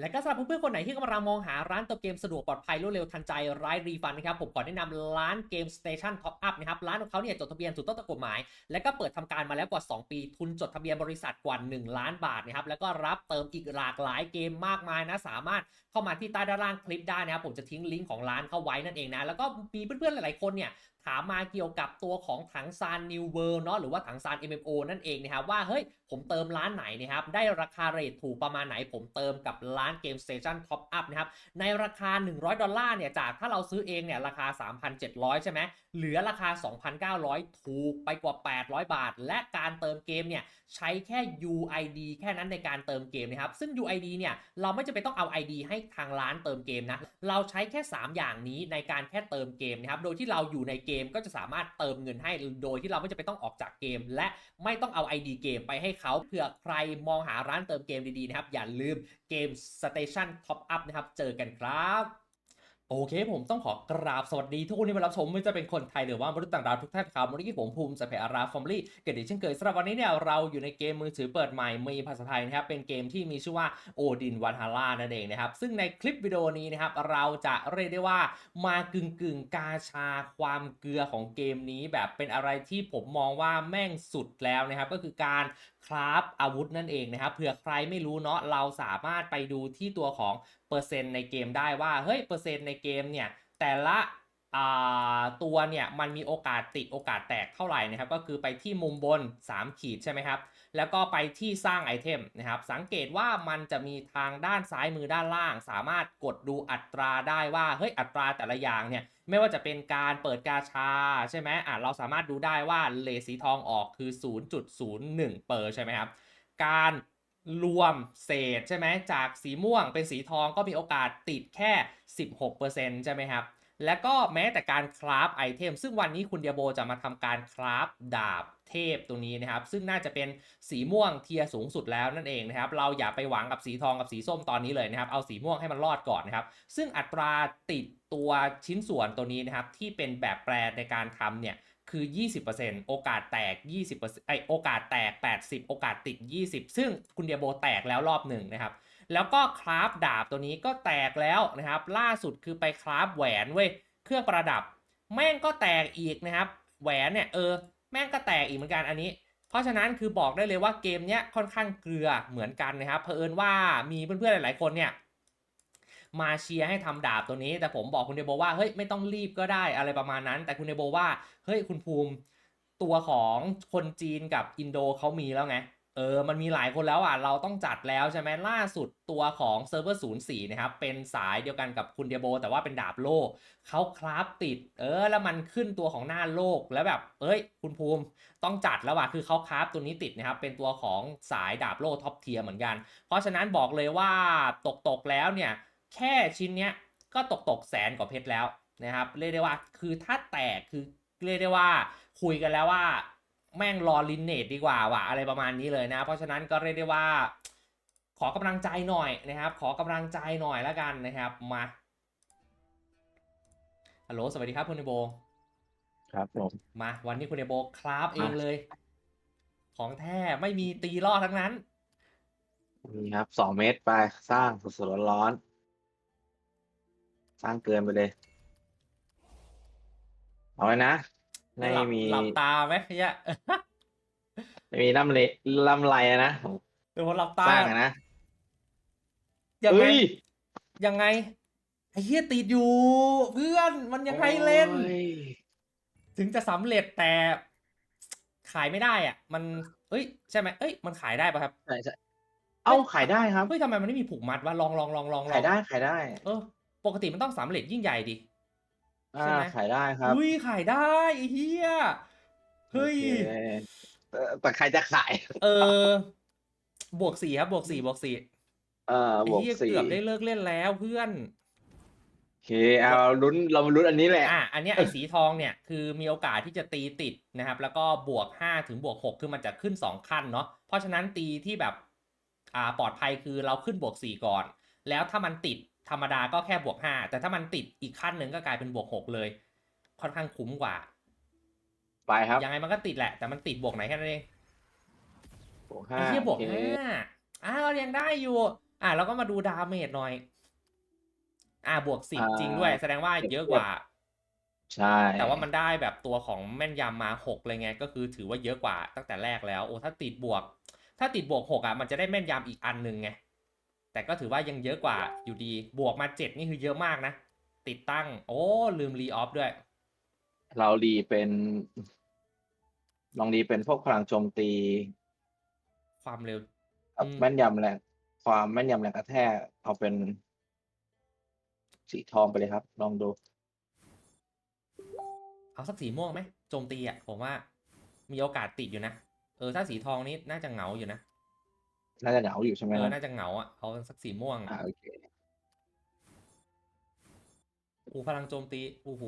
และก็สำหรับเพื่อนๆคนไหนที่กำลังมองหาร้านเติมเกมสะดวกปลอดภัยรวดเร็วทันใจไร้รีฟันนะครับผมขอแนะนำร้านเกม Station Top Up นะครับร้านของเขาเนี่ยจดทะเบียนถูกต้องตามกฎหมาย และก็เปิดทำการมาแล้วกว่า 2 ปี ทุนจดทะเบียนบริษัทกว่า 1 ล้านบาทนะครับแล้วก็รับเติมอีกหลากหลายเกมมากมายนะสามารถเข้ามาที่ใต้ด้านล่างคลิปได้นะครับผมจะทิ้งลิงก์ของร้านเข้าไว้นั่นเองนะแล้วก็มีเพื่อนๆหลายๆคนเนี่ยถามมาเกี่ยวกับตัวของถังซานนิวเวิร์เนาะหรือว่าถังซาน MMO นั่นเองนะครับว่าเฮ้ยผมเติมร้านไหนนะครับได้ราคาเรทถูกประมาณไหน ผมเติมกับร้านเกมสเตชันท็อปอัพนะครับในราคา 100 ดอลลาร์เนี่ยจากถ้าเราซื้อเองเนี่ยราคา 3,700 ใช่ไหมเหลือราคา 2,900 ถูกไปกว่า 800 บาท และการเติมเกมเนี่ยใช้แค่ UID แค่นั้นในการเติมเกมนะครับซึ่ง UID เนี่ยเราไม่จำเป็นต้องเอา ID ให้ทางร้านเติมเกมนะเราใช้แค่ 3 อย่างนี้ในการแค่เติมเกมนะครับโดยที่เราอยู่ในเกมก็จะสามารถเติมเงินให้โดยที่เราไม่จำเป็นต้องออกจากเกม และไม่ต้องเอา ID เกมไปให้เขาเผื่อใครมองหาร้านเติมเกมดีๆนะครับอย่าลืมเกม Station Top Up นะครับเจอกันครับ โอเคผมต้องขอกราบสวัสดีทุกคนที่มารับชมไม่ว่าจะเป็นคนไทยหรือว่ามนุษย์ต่างดาวทุกท่านครับวันนี้ผมภูมิสเปอาราฟอมลี่เกิดดีเช่นเคยสำหรับวันนี้เนี่ยเราอยู่ในเกมมือถือเปิดใหม่มีภาษาไทยนะครับเป็นเกมที่มีชื่อว่าโอดินวันฮาร่านั่นเองนะครับซึ่งในคลิปวิดีโอนี้นะครับเราจะเรียกได้ว่ามากึ่งกึ่งกาชาความเกลือของเกมนี้ แบบเป็นอะไรที่ผมมองว่าแม่งสุดแล้วนะครับก็คือการคราฟอาวุธนั่นเองนะครับเผื่อใครไม่รู้เนาะเราสามารถไปดูที่ตัวของ เปอร์เซ็นต์ในเกมได้ว่าเฮ้ยเปอร์เซ็นต์ในเกมเนี่ยแต่ละตัวเนี่ยมันมีโอกาสติดโอกาสแตกเท่าไหร่นะครับ ก็คือไปที่มุมบน 3 ขีดใช่ไหมครับ แล้วก็ไปที่สร้างไอเทมนะครับ สังเกตว่ามันจะมีทางด้านซ้ายมือด้านล่าง สามารถกดดูอัตราได้ว่าเฮ้ยอัตราแต่ละอย่างเนี่ยไม่ว่าจะเป็นการเปิดกาชาใช่ไหมอะเราสามารถดูได้ว่าเลสีทองออกคือ 0.01เปอร์ใช่ไหมครับการ รวมเศษใช่ไหมจากสีม่วงเป็นสีทองก็มีโอกาสติดแค่ 16%ใช่ไหมครับ แล้วก็แม้แต่การคราฟไอเทม ซึ่งวันนี้คุณเดียโบจะมาทำการคราฟดาบเทพตัวนี้นะครับ ซึ่งน่าจะเป็นสีม่วงเทียสูงสุดแล้วนั่นเองนะครับ เราอย่าไปหวังกับสีทองกับสีส้มตอนนี้เลยนะครับ เอาสีม่วงให้มันรอดก่อนนะครับ ซึ่งอัตราติดตัวชิ้นส่วนตัวนี้นะครับที่เป็นแบบแปรในการทำเนี่ย คือ 20%โอกาสแตก 20%ไอโอกาสแตก 80 โอกาสติด 20 ซึ่งคุณเดียโบแตกแล้วรอบหนึ่งนะครับ แล้วก็คราฟดาบตัวนี้ก็แตกแล้วนะครับ ล่าสุดคือไปคราฟแหวนเว้ย เครื่องประดับ แม่งก็แตกอีกนะครับ แหวนเนี่ยเออ แม่งก็แตกอีกเหมือนกันอันนี้ เพราะฉะนั้นคือบอกได้เลยว่าเกมเนี้ยค่อนข้างเกลือเหมือนกันนะครับ เผอิญว่ามีเพื่อนๆหลายๆคนเนี่ย มาเชียร์ให้ทำดาบตัวนี้ แต่ผมบอกคุณเดโบว่าเฮ้ยไม่ต้องรีบก็ได้อะไรประมาณนั้น แต่คุณเดโบว่าเฮ้ยคุณภูมิตัวของคนจีนกับอินโดเขามีแล้วไงเออ มันมีหลายคนแล้วอะ เราต้องจัดแล้วใช่ไหมล่าสุดตัวของเซิร์ฟเวอร์ศูนย์สี่นะครับ เป็นสายเดียวกันกับคุณเดียโบ แต่ว่าเป็นดาบโลก เขาคราฟติด เออ แล้วมันขึ้นตัวของหน้าโลก แล้วแบบ เอ้ย คุณภูมิต้องจัดแล้วว่ะ คือเขาคราฟตัวนี้ติดนะครับ เป็นตัวของสายดาบโลกท็อปเทียร์เหมือนกัน เพราะฉะนั้นบอกเลยว่าตกตกแล้วเนี่ย แค่ชิ้นเนี้ยก็ตกตกแสนกว่าเพชรแล้วนะครับเรียกได้ว่าคือถ้าแตกคือเรียกได้ว่าคุยกันแล้วว่าแม่งรอลินเนตดีกว่าว่ะอะไรประมาณนี้เลยนะ เพราะฉะนั้นก็เรียกได้ว่า ขอกำลังใจหน่อยนะครับ ขอกำลังใจหน่อยแล้วกันนะครับมาฮัลโหลสวัสดีครับคุณเนโบครับผมมาวันนี้คุณเนโบคราฟเองมาเลย ของแท้ไม่มีตีรอดทั้งนั้นนี่ครับสองเมตรไปสร้างสดๆร้อนๆ สร้างเกินไปเลย เอาไว้นะ ไม่หลับมี หลับตาไหมเนี่ยไม่มีล่ำเลล่ำไรอะนะผมเดี๋ยวผมหลับตาสร้างอะนะยังไงเฮ้ยยังไงไอ้เหี้ยติดอยู่ เพื่อนมันยังไงเล่น โอ้ยถึงจะสำเร็จแต่ขายไม่ได้อะ มันเอ้ยใช่ไหมเอ้ยมันขายได้ป่ะครับใช่ใช่เอ้าขายได้ครับเฮ้ยทำไมมันไม่มีผูกมัดวะลองลองลองลองลองขายได้ขายได้ เออ ปกติมันต้องสำเร็จยิ่งใหญ่ดิ อ่าใช่ไหม ขายได้ครับอุ้ยขายได้ไอ้เหี้ยเฮ้ย โอคเอ่อแต่ใครจะขาย เออบวกสี่ครับบวกสี่บวกสี่เอ่อไอ้บวกเหี้ยสี่เกือบได้เลิกเล่นแล้วเพื่อน โอเคเอาลุ้นเรามาลุ้นอันนี้แหละ อะอันเนี้ยไอ้สีทองเนี่ยคือมีโอกาสที่จะตีติดนะครับ แล้วก็บวกห้าถึงบวกหกคือมันจะขึ้นสองขั้นเนาะเพราะฉะนั้นตีที่แบบอ่าปลอดภัยคือเราขึ้นบวกสี่ก่อน แล้วถ้ามันติด ธรรมดาก็แค่บวกห้าแต่ถ้ามันติดอีกขั้นหนึ่งก็กลายเป็นบวกหกเลย ค่อนข้างคุ้มกว่า ไปครับยังไงมันก็ติดแหละ แต่มันติดบวกไหนแค่นั้นเองบวกห้าไอ้เหี้ยบวกโอเคห้าอ้าวยังได้อยู่ อะเราก็มาดูดาเมจหน่อย อ่าบวกสิบจริงด้วย แสดงว่าเยอะกว่า ใช่แต่ว่ามันได้แบบตัวของแม่นยำมาหกเลยไง ก็คือถือว่าเยอะกว่าตั้งแต่แรกแล้ว โอ้ถ้าติดบวก ถ้าติดบวกหกอะมันจะได้แม่นยำอีกอันหนึ่งไง แต่ก็ถือว่ายังเยอะกว่าอยู่ดี บวกมาเจ็ดนี่คือเยอะมากนะ ติดตั้ง โอ้ ลืมรีออฟด้วย เราดีเป็น ลองดีเป็นพวกพลังโจมตี ความเร็วกับอืมแม่นยำแรงความแม่นยำแรงกระแทกเอาเป็น สีทองไปเลยครับ ลองดู เอาสักสีม่วงไหมโจมตีอะ ผมว่ามีโอกาสติดอยู่นะ เออ ถ้าสีทองนี่น่าจะเหงาอยู่นะ น่าจะเหงาอยู่ใช่ไหมเออครับน่าจะเหงาอะเอาสักสีม่วงอ่าโอเคโอ้พลังโจมตีโอ้โห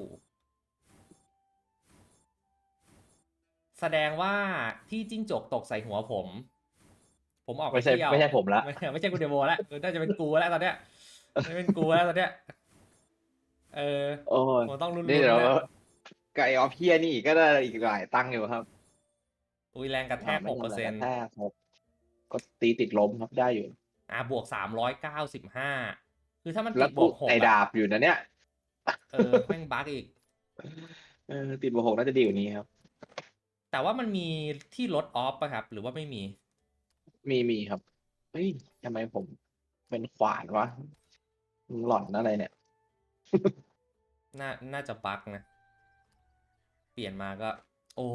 แสดงว่าที่จิ้งจกตกใส่หัวผม ผมออกไปไม่ใช่เที่ยวไม่ใช่ผมละ ไม่ไม่ใช่คุณเดโมแล้วเออน่าจะเป็นกูแล้วตอนเนี้ยน่าจะเป็นกูแล้วตอนเนี้ยเออโอ้ยผมต้องรุนนี่ๆเดี๋ยวแล้วไก่ออฟเฮียนี่ก็ได้อีกหลายตั้งอยู่ครับ อุ้ยแรงกระแทกอ่าหกเปอร์เซ็นต์แม่ยำแรงกระแทกครับ ก็ตีติดล้มครับได้อยู่ อ่าบวกสามร้อยเก้าสิบห้าคือถ้ามันแล้ติวดบปุ๊วบกหกไอ้อะดาบอยู่นะเนี่ย เออแม่งบั๊กอีกเออติดบวกหกน่าจะดีกว่านี้ครับ แต่ว่ามันมีที่ลดออฟป่ะครับ หรือว่าไม่มี มีมีครับเฮ้ยทำไมผมเป็นขวานวะหล่อนอะไรเนี่ย น่า น่าจะบั๊กนะ เปลี่ยนมาก็ โอ้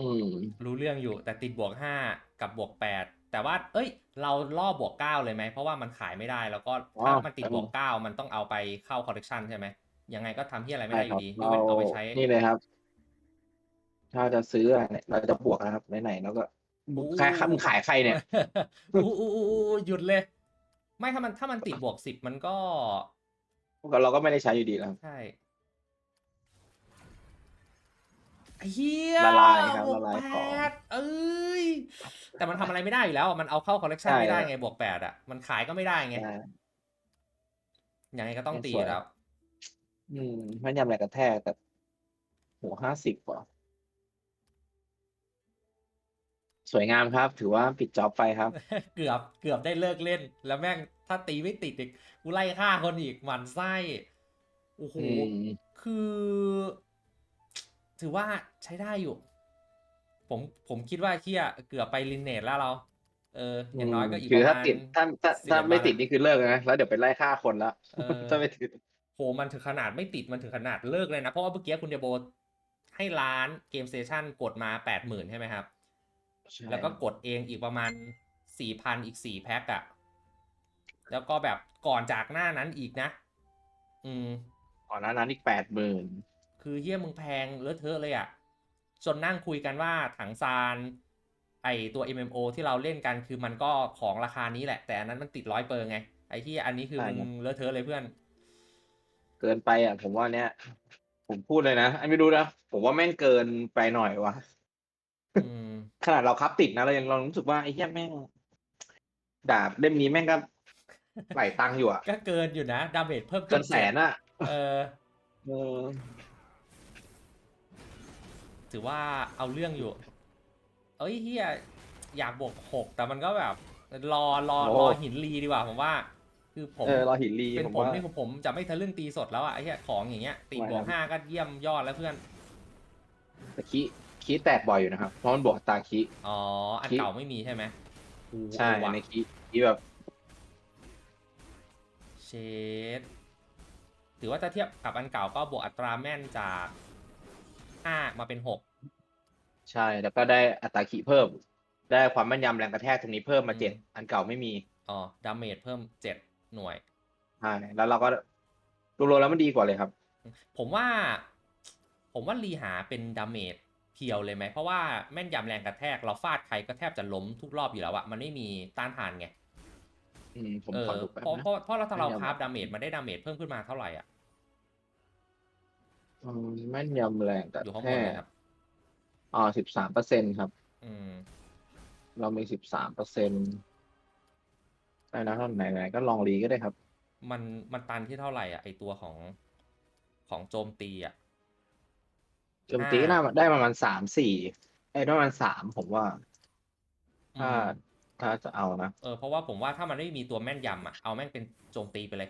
อืมรู้เรื่องอยู่ แต่ติดบวกห้ากับบวกแปดแต่ว่า เอ้ย เราล่อบวกเก้าเลยไหม เพราะว่ามันขายไม่ได้ แล้วก็ถ้าอ๋อมันติดครับบวกเก้ามันต้องเอาไปเข้าคอลเลกชันใช่ไหมยังไงก็ทำที่อะไรไม่ใช่ได้อครับยู่ดียกเราเว้นเอาไปใช้ นี่เลยครับ ถ้าจะซื้ออะเนี่ยเราจะบวกนะครับไหนๆแล้วก็โอ้ขายมึงขายใครเนี่ย อู้อู้อู้อู้หยุดเลย ไม่ถ้ามันถ้ามันติดบวกสิบมันก็เราก็ไม่ได้ใช้อยู่ดีนะครับ ใช่ เฮียละลายครับบวกละลายแปของดเอ้ย แต่มันทำอะไรไม่ได้อยู่แล้วอะมันเอาเข้าคอลเลกชันใช่ไม่ได้ไงบวกแปดอะ มันขายก็ไม่ได้ไง ใช่ ยังไงก็ต้องไม่ตีสวยแล้ว อืมแม่นยำแรงกระแทกแต่หัวห้าสิบกว่าสวยงามครับ ถือว่าปิดจ็อบไปครับ เกือบ เกือบได้เลิกเล่น แล้วแม่งถ้าตีไม่ติดอีกกูไล่ฆ่าคนอีกหมันไส้ โอ้โห อืม คือ ถือว่าใช้ได้อยู่ ผมผมคิดว่าเที่ยเกือบไปลินเนตแล้วเรา เออ อย่างน้อยก็อีกคือประถ้ามาณ ติดถ้าถ้าสิบถ้าเอ็ดไม่วันติดอะนี่คือเลิกนะแล้วเดี๋ยวไปไล่ฆ่าคนละเออ ถ้าไม่ติด โหมันถึงขนาดไม่ติดมันถึงขนาดเลิกเลยนะ เพราะว่าเมื่อกี้คุณเดโบให้ร้านเกมสเตชันกดมาแปดหมื่นใช่ไหมครับ ใช่ แล้วก็กดเองอีกประมาณสี่พันอีกสี่แพ็คอะแล้วก็แบบก่อนจากหน้านั้นอีกนะ อืม ก่อนหน้านั้นอีกแปดหมื่น คือเฮี้ยมึงแพงเลอะเทอะเลยอะจนนั่งคุยกันว่าถังซานไอตัว MMO ที่เราเล่นกันคือมันก็ของราคานี้แหละ แต่อันนั้นมันติดร้อยเปอร์ไง ไอที่อันนี้คือมึงเลอะเทอะเลยเพื่อน เกินไปอะ ผมว่าเนี้ยผมพูดเลยนะอันไม่รู้นะผมว่าแม่งเกินไปหน่อยวะอืมขนาดเราคับติดนะเรายังเรารู้สึกว่าไอ้เหี้ยแม่งดาบเล่มนี้แม่งก็ไหลตังค์อยู่อะก็เกินอยู่นะดาเมจเพิ่มเกินแสนอะเออเออ ถือว่าเอาเรื่องอยู่ เอ้ยเฮียอยากบวกหกแต่มันก็แบบ รอรอรอหินรีดีกว่าผมว่า คือผมเออเราหินรีเป็นผมผมว่านี่คือผมจะไม่ทะลึ่งตีสดแล้วอะไอ้เหี้ยของอย่างเงี้ยตีไม่บวกนะห้าก็เยี่ยมยอดแล้วเพื่อนแต่คีคีแตกบ่อยอยู่นะครับ เพราะมันบวกอัตราคีอ๋ออันคิดเก่าไม่มีใช่ไหมโอ้ใช่เออว่ะในคีคีแบบเชดถือว่าถ้าเทียบกับอันเก่าก็บวกอัตราแม่นจาก ห้ามาเป็นหก ใช่แล้วก็ได้อัตราคีเพิ่ม ได้ความแม่นยำแรงกระแทกตรงนี้เพิ่มมาอืม เจ็ดอันเก่าไม่มีอ๋อดาเมจเพิ่มเจ็ดหน่วย ใช่แล้วเราก็รวมๆแล้วมันดีกว่าเลยครับ ผมว่า ผมว่ารีหาเป็นดาเมจเพียวเลยไหม เพราะว่าแม่นยำแรงกระแทก เราฟาดใครก็แทบจะล้มทุกรอบอยู่แล้วอะมันไม่มีต้านทานไง อืมผมเอขออดูแป๊บเพราะนะ เพราะเพราะเราถ้าเราแม่นยำ คราฟดาเมจมันได้ดาเมจเพิ่มขึ้นมาเท่าไหร่อะ อืมแม่นยำแรงกระอยู่ข้างแทบนกเลยครับอ๋อสิบสามเปอร์เซ็นครับ อืม เรามีสิบสามเปอร์เซ็นได้นะเท่าไหนไหนๆก็ลองรีก็ได้ครับ มันมันตันที่เท่าไหร่อะไอตัวของของโจมตีอะ โจมตีอ่า น่าได้ประมาณสามสี่ไอ้ได้ประมาณสามผมว่า อืถ้ามถ้าจะเอานะ เออเพราะว่าผมว่าถ้ามันไม่มีตัวแม่นยำอะเอาแม่งเป็นโจมตีไปเลย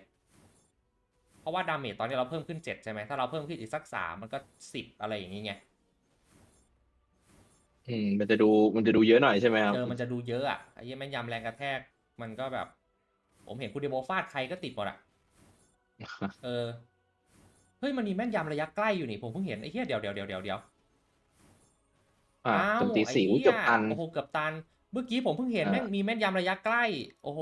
เพราะว่าดาเมจตอนนี้เราเพิ่มขึ้นเจ็ดใช่ไหมถ้าเราเพิ่มขึ้นอีกสักสามมันก็สิบอะไรอย่างงี้ไงอืมมันจะดูมันจะดูเยอะหน่อยใช่ไหมครับ เออมันจะดูเยอะอะไอ้เหี้ยแม่นยำแรงกระแทก มันก็แบบ ผมเห็นคุณเดโบฟาดใครก็ติดหมดอะ เออ เฮ้ยมันมีแม่นยำระยะใกล้อยู่นี่ ผมเพิ่งเห็นไอ้เหี้ยเดี๋ยวเดี๋ยวเดี๋ยวเดี๋ยวเดี๋ยวอ่าอ้าวโจมตีไอ้สี่เหี้ยเกือบตัน โอ้โหเกือบตัน เมื่อกี้ผมเพิ่งเห็นอ่า แม่งมีแม่นยำระยะใกล้ โอ้โห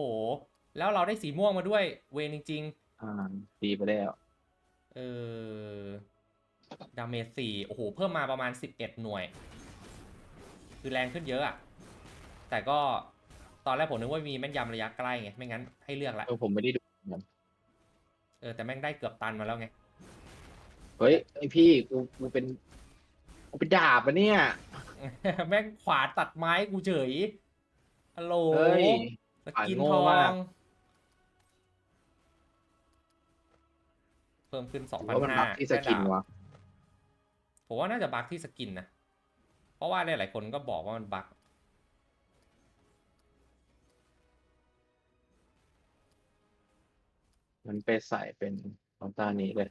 แล้วเราได้สีม่วงมาด้วย เวนจริง อ่าดีไปแล้วๆเออดาเมจสี่โอ้โห เพิ่มมาประมาณสิบเอ็ดหน่วย คือแรงขึ้นเยอะอะแต่ก็ตอนแรกผมนึกว่ามีแม่นยำระยะใกล้ไง ไม่งั้นให้เลือกละ เออผมไม่ได้ดูเหมือนกันเออแต่แม่งได้เกือบตันมาแล้วไง เฮ้ยไอพี่กูกูเป็นกูเป็นดาบอะเนี่ย แม่งขวาตัดไม้กูเฉยฮัลโหลเฮ้ยสกินขวานโง่ทอมาก ง พิ่มขึ้นสองผมพันว่ามันห้าบักที่สกินวะผมว่าน่าจะบักที่สกินนะ เพราะว่าหลายๆคนก็บอกว่ามันบักมันไปใส่เป็นตอนตานี้เลย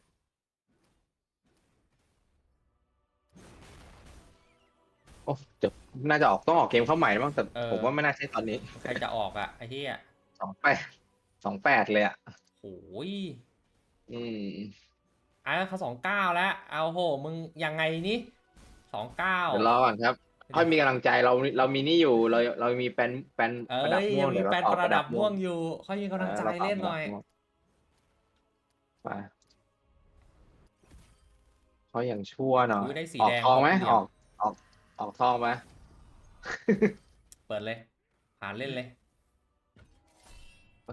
โอ้เดี๋ยวน่าจะออกต้องออกเกมเข้าใหม่บ้างแต่เออ ผมว่าไม่น่าใช่ตอนนี้ใครจะออกอะไอ้เหี้ยสองแปดสองแปดเลยอะโอ้ย อืมอะเขาสองเก้าแล้ว เอาโห มึงยังไงนี่สองเก้า เดี๋ยวรอก่อนครับค่อยมีกำลังใจเราเรามีนี่อยู่เราเรามีแปนแปนเอ้ประดับยม่วยังงมีเดี๋ยวแฟเรานต่อประดับม่วงอยู่ค่อยมีกำลังใจออราต่อเล่นหน่อยประดับม่วงไปเขาอย่างชั่วหน่อยอุ๊ยได้สีออกแดงทองไหมเหลี่ยอมอกออกออกทองไหมเปิดเลยผ่านเล่นเลย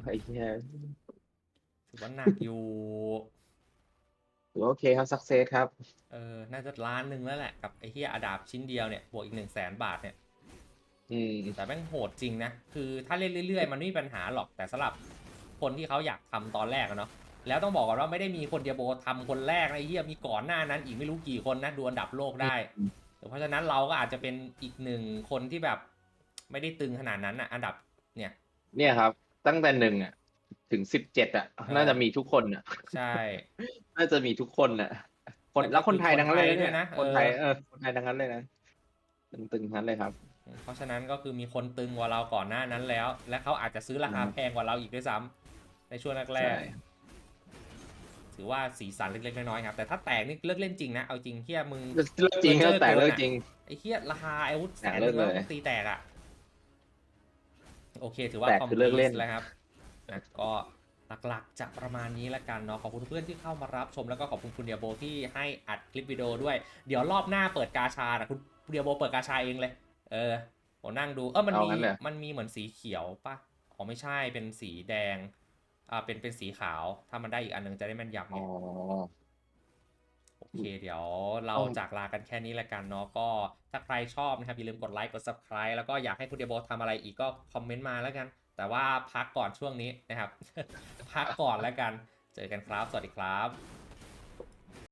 ไอ้เหี้ย ถือว่าหนักอยู่ถือว่าโอเคครับสักเซสครับ เออ น่าจะล้านหนึ่งแล้วแหละ กับไอ้เฮียอดาบชิ้นเดียวเนี่ย บวกอีกหนึ่งแสนบาทเนี่ย อืม แต่แม่งโหดจริงนะ คือถ้าเล่นเรื่อยๆ มันไม่มีปัญหาหรอก แต่สำหรับคนที่เขาอยากทำตอนแรกอะเนาะ แล้วต้องบอกก่อนว่าไม่ได้มีคนเดียวโบทำคนแรกนะไอ้เหี้ยมีก่อนหน้านั้นอีกไม่รู้กี่คนนะดูอันดับโลกได้อืมเพราะฉะนั้นเราก็อาจจะเป็นอีกหนึ่งคนที่แบบ ไม่ได้ตึงขนาดนั้นอะอันดับเนี่ย เนี่ยครับ ตั้งแต่หนึ่งอะ ถึงสิบเจ็ดอะ น่าจะมีทุกคนอะ ใช่ น่าจะมีทุกคนน่ะ คนแต่ก็แล้วคนไทยคือทั้งนั้นเลยคนไทยด้วยนะคนไทยเออเออคนไทยทั้งนั้นเลยนะตึงๆทั้งนั้นเลยครับ เพราะฉะนั้นก็คือมีคนตึงกว่าเราก่อนหน้านั้นแล้ว และเขาอาจจะซื้อราคาอืมแพงกว่าเราอีกด้วยซ้ำในช่วงแรใช่กๆถือว่าสีสันเล็กๆน้อยๆครับแต่ถ้าแตกนี่เลิกเล่นจริงนะเอาจริงเฮียมึงเลิกจริงเอคอรับแต่เกินเลิกอะจริงไอ้เฮียราคาอาวุธแสแตกนเลินึกงเลยแล้วตีแตกอะโอเค ถือว่าแตกคอมคือเลิกเล่นแล้วครับ ก็หลักๆจะประมาณนี้ละกันเนาะขอบคุณเพื่อนที่เข้ามารับชมแล้วก็ขอบคุณคุณเดียโบที่ให้อัดคลิปวิดีโอด้วย เดี๋ยวรอบหน้าเปิดกาชานะคุณเดียโบเปิดกาชาเองเลย เออผมนั่งดูเออมันมีมันมีเหมือนสีเขียวป่ะขอไม่ใช่เป็นสีแดงอ่าเป็นเป็นสีขาวถ้ามันได้อีกอันนึงจะได้แม่นยำเนี่ยโอเคเดี๋ยวเราจากลากันแค่นี้ละกันเนาะก็ถ้าใครชอบนะครับอย่าลืมกดไลค์กด subscribe แล้วก็อยากให้คุณเดียโบทำอะไรอีกก็คอมเมนต์มาแล้วกัน แต่ว่าพักก่อนช่วงนี้นะครับ พักก่อนแล้วกัน เจอกันครับ สวัสดีครับ